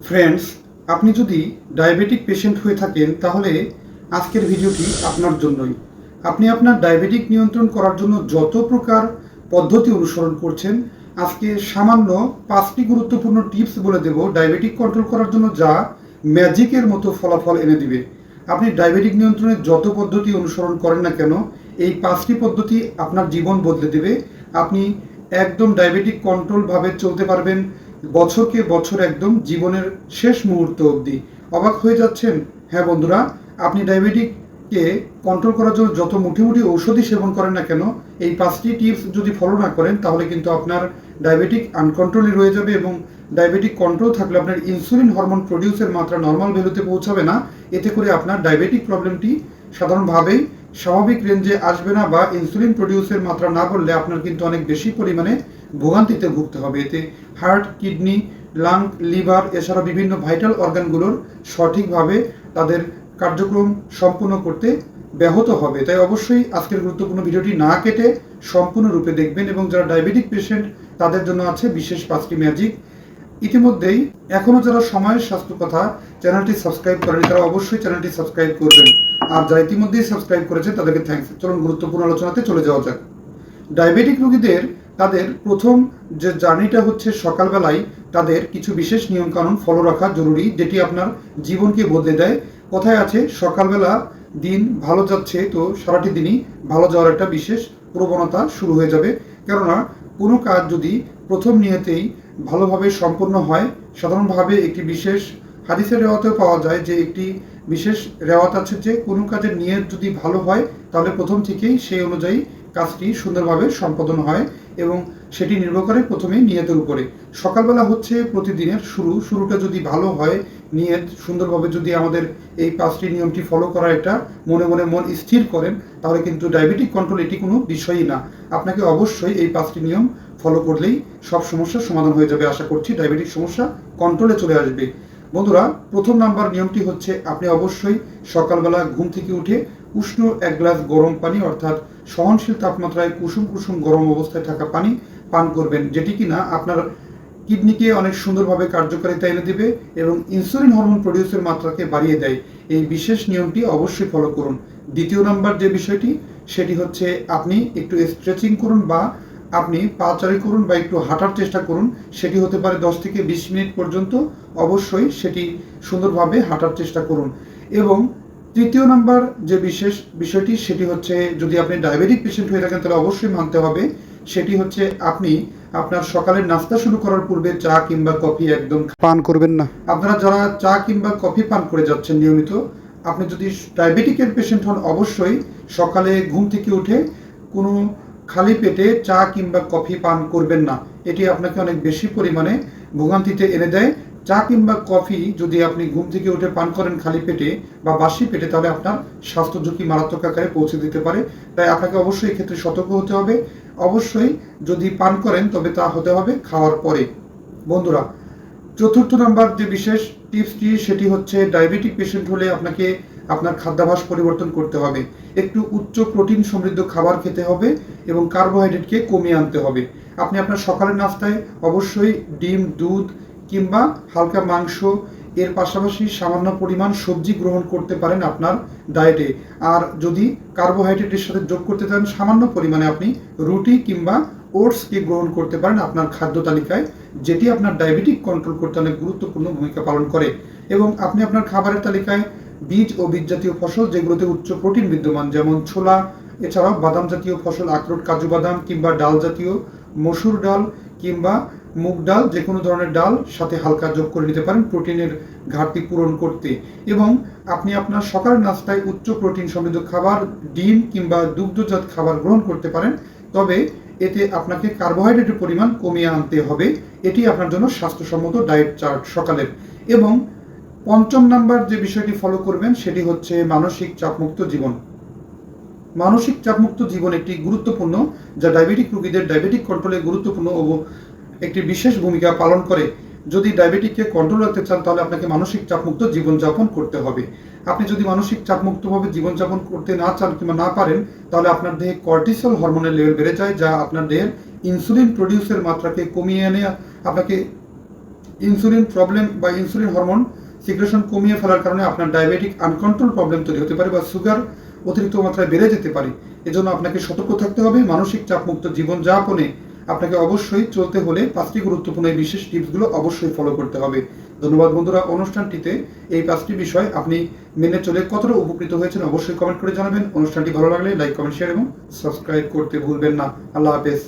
Friends আপনি যদি diabetic patient হয়ে থাকেন, তাহলে আজকের ভিডিওটি আপনার জন্যই। আপনি আপনার ডায়াবেটিক নিয়ন্ত্রণ করার জন্য যত প্রকার পদ্ধতি অনুসরণ করছেন, আজকে সামান্য পাঁচটি গুরুত্বপূর্ণ টিপস বলে দেব ডায়াবেটিক কন্ট্রোল করার জন্য যা ম্যাজিকের মতো ফলাফল এনে দিবে। আপনি ডায়াবেটিক নিয়ন্ত্রণের যত পদ্ধতি অনুসরণ করেন না কেন, এই পাঁচটি পদ্ধতি আপনার জীবন বদলে দেবে। আপনি একদম ডায়াবেটিক কন্ট্রোলভাবে চলতে পারবেন। বছরকে বছর একদম জীবনের শেষ মুহূর্ত অবধি অবাক হয়ে যাচ্ছেন। হ্যাঁ বন্ধুরা, আপনি ডায়াবেটিককে কন্ট্রোল করার জন্য যত মুঠি মুঠি ঔষধি সেবন করেন না কেন, এই পাঁচটি টিপস যদি ফলো না করেন, তাহলে কিন্তু আপনার ডায়াবেটিক আনকন্ট্রোলই রয়ে যাবে এবং ডায়াবেটিক কন্ট্রোল থাকলে আপনার ইনসুলিন হরমোন প্রডিউসের মাত্রা নর্মাল ভ্যালুতে পৌঁছাবে না। এতে করে আপনার ডায়াবেটিক প্রবলেমটি সাধারণভাবেই স্বাভাবিক রেঞ্জে আসবে না বা ইনসুলিন প্রডিউসের মাত্রা না বললে আপনার কিন্তু অনেক বেশি পরিমাণে ভোগান্তিতে ভুগতে হবে। এতে হার্ট, কিডনি, লাং, লিভার এছাড়া বিভিন্ন ভাইটাল অর্গানগুলোর সঠিকভাবে তাদের কার্যক্রম সম্পূর্ণ করতে ব্যাহত হবে। তাই অবশ্যই আজকের গুরুত্বপূর্ণ ভিডিওটি না কেটে সম্পূর্ণরূপে দেখবেন এবং যারা ডায়াবেটিক পেশেন্ট, তাদের জন্য আছে বিশেষ পাঁচটি ম্যাজিক। ইতিমধ্যেই এখনও যারা সময়ের স্বাস্থ্য কথা চ্যানেলটি সাবস্ক্রাইব করেনি, তারা অবশ্যই চ্যানেলটি সাবস্ক্রাইব করবেন। আর যারা ইতিমধ্যেই সাবস্ক্রাইব করেছে তাদেরকে থ্যাংকস চলুন গুরুত্বপূর্ণ আলোচনাতে চলে যাওয়া যাক। ডায়াবেটিক রোগীদের তাদের প্রথম যে জার্নিটা হচ্ছে সকালবেলায় তাদের কিছু বিশেষ নিয়মকানুন ফলো রাখা জরুরি, যেটি আপনার জীবনকে বদলে দেয়। কথায় আছে, সকালবেলা দিন ভালো যাচ্ছে তো সারাটি দিনই ভালো যাওয়ার একটা বিশেষ প্রবণতা শুরু হয়ে যাবে। কেননা, কোনো কাজ যদি প্রথম নিয়তেই ভালোভাবে সম্পূর্ণ হয়, সাধারণভাবে একটি বিশেষ হাদিসের রেওয়াতেও পাওয়া যায় যে একটি বিশেষ রেওয়াত আছে যে কোনো কাজের নিয়ত যদি ভালো হয়, তাহলে প্রথম থেকেই সেই অনুযায়ী কাজটি সুন্দরভাবে সম্পাদন হয়। এবং সেটি নির্ভর করে প্রথমে নিয়তের উপরে। সকালবেলা হচ্ছে প্রতিদিনের শুরু। শুরুটা যদি ভালো হয়, নিয়ত সুন্দরভাবে যদি আমাদের এই পাঁচটি নিয়মটি ফলো করা এটা, মনে মনে মন স্থির করেন, তাহলে কিন্তু ডায়াবেটিক কন্ট্রোল এটি কোনো বিষয়ই না। আপনাকে অবশ্যই এই পাঁচটি নিয়ম ফলো করলেই সব সমস্যার সমাধান হয়ে যাবে। আশা করছি ডায়াবেটিক সমস্যা কন্ট্রোলে চলে আসবে। বন্ধুরা, প্রথম নাম্বার নিয়মটি হচ্ছে আপনি অবশ্যই সকালবেলা ঘুম থেকে উঠে উষ্ণ এক গ্লাস গরম পানি, অর্থাৎ সহনশীল তাপমাত্রায় কুসুম কুসুম গরম অবস্থায় থাকা পানি পান করবেন, যেটি কিনা আপনার কিডনিকে অনেক সুন্দরভাবে কার্যকারিতা এনে দেবে এবং ইনসুলিন হরমোন প্রডিউসের মাত্রাকে বাড়িয়ে দেয়। এই বিশেষ নিয়মটি অবশ্যই ফলো করুন। দ্বিতীয় নাম্বার যে বিষয়টি, সেটি হচ্ছে আপনি একটু স্ট্রেচিং করুন বা আপনি পাচারি করুন বা একটু হাঁটার চেষ্টা করুন, সেটি হতে পারে দশ থেকে বিশ মিনিট পর্যন্ত। অবশ্যই সেটি সুন্দরভাবে হাঁটার চেষ্টা করুন এবং তৃতীয় নাম্বার যে বিশেষ বিষয়টি সেটি হচ্ছে যদি আপনি ডায়াবেটিক পেশেন্ট হয়ে থাকেন তাহলে অবশ্যই মানতে হবে সেটি হচ্ছে আপনি আপনার সকালের নাস্তা শুরু করার পূর্বে চা কিংবা কফি একদম পান করবেন না। আপনারা যারা চা কিংবা কফি পান করে যাচ্ছেন নিয়মিত আপনি যদি ডায়াবেটিকের পেশেন্ট হন অবশ্যই সকালে ঘুম থেকে উঠে কোনো খালি পেটে চা কিংবা কফি পান করবেন না। এটি আপনাকে অনেক বেশি পরিমাণে ভোগান্তিতে এনে দেয়। চা কিংবা কফি যদি আপনি ঘুম থেকে উঠে পান করেন খালি পেটে বা বাসি পেটে, তাহলে আপনার স্বাস্থ্য ঝুঁকি মারাত্মক আকারে পৌঁছে দিতে পারে। তাই আপনাকে অবশ্যই এক্ষেত্রে সতর্ক হতে হবে। অবশ্যই যদি পান করেন, তবে তা হতে হবে খাওয়ার পরে। বন্ধুরা, চতুর্থ নাম্বার যে বিশেষ টিপসটি, সেটি হচ্ছে ডায়াবেটিক পেশেন্ট হলে আপনাকে আপনার খাদ্যাভাস পরিবর্তন করতে হবে। একটু উচ্চ প্রোটিন সমৃদ্ধ খাবার খেতে হবে এবং কার্বোহাইড্রেটকে কমিয়ে আনতে হবে। আপনি আপনার সকালের নাস্তায় অবশ্যই ডিম, দুধ কিংবা হালকা মাংস, এর পাশাপাশি সামান্য পরিমাণ সবজি গ্রহণ করতে পারেন আপনার ডায়েটে আর যদি কার্বোহাইড্রেটের সাথে যোগ করতে চান, সামান্য পরিমাণে আপনি রুটি কিংবা ওটসকে গ্রহণ করতে পারেন আপনার খাদ্য তালিকায়, যেটি আপনার ডায়াবেটিক কন্ট্রোল করতে অনেক গুরুত্বপূর্ণ ভূমিকা পালন করে। এবং আপনি আপনার খাবারের তালিকায় বীজ ও বীজ জাতীয় ফসল, যেগুলোতে উচ্চ প্রোটিন বিদ্যমান, যেমন ছোলা, এছাড়াও বাদাম জাতীয় ফসল, আখরোট, কাজু বাদাম কিংবা ডাল জাতীয় মসুর ডাল কিংবা মুগ ডাল, যে কোনো ধরনের ডাল সাথে হালকা যোগ করে নিতে পারেন, প্রোটিনের ঘাটতি পূরণ করতে। এবং আপনি আপনার সকালের নাস্তায় উচ্চ প্রোটিন সমৃদ্ধ খাবার, ডিম কিংবা দুগ্ধজাত খাবার গ্রহণ করতে পারেন। তবে এতে আপনাকে কার্বোহাইড্রেটের পরিমাণ কমিয়ে আনতে হবে। এটি আপনার জন্য স্বাস্থ্যসম্মত ডায়েট চার্ট সকালের। এবং পঞ্চম নাম্বার যে বিষয়টি ফলো করবেন, সেটি হচ্ছে মানসিক চাপমুক্ত জীবন। মানসিক চাপমুক্ত জীবন একটি গুরুত্বপূর্ণ, যা ডায়াবেটিক রোগীদের ডায়াবেটিক কন্ট্রোলে গুরুত্বপূর্ণ ও একটি বিশেষ ভূমিকা পালন করে। যদি ডায়াবেটিককে কন্ট্রোল রাখতে চান, তাহলে আপনাকে মানসিক চাপমুক্ত জীবনযাপন করতে হবে। আপনি যদি মানসিক চাপমুক্তভাবে জীবনযাপন করতে না চান কিংবা না পারেন, তাহলে আপনার দেহে কর্টিসল হরমোনের লেভেল বেড়ে যায়, যা আপনার দেহের ইনসুলিন প্রডিউসের মাত্রাকে কমিয়ে এনে আপনাকে ইনসুলিন প্রবলেম বা ইনসুলিন হরমোন সিক্রেশন কমিয়ে ফেলার কারণে আপনার ডায়াবেটিক আনকন্ট্রোল প্রবলেম তৈরি হতে পারে বা সুগার অতিরিক্ত মাত্রায় বেড়ে যেতে পারে। এজন্য আপনাকে সতর্ক থাকতে হবে। মানসিক চাপমুক্ত জীবনযাপনে আপনাকে অবশ্যই চলতে হলে পাঁচটি গুরুত্বপূর্ণ এই বিশেষ টিপসগুলো অবশ্যই ফলো করতে হবে। ধন্যবাদ বন্ধুরা, অনুষ্ঠানটিতে এই পাঁচটি বিষয় আপনি মেনে চলে কতটা উপকৃত হয়েছেন অবশ্যই কমেন্ট করে জানাবেন। অনুষ্ঠানটি ভালো লাগলে লাইক কমেন্ট শেয়ার এবং সাবস্ক্রাইব করতে ভুলবেন না। আল্লাহ হাফেজ।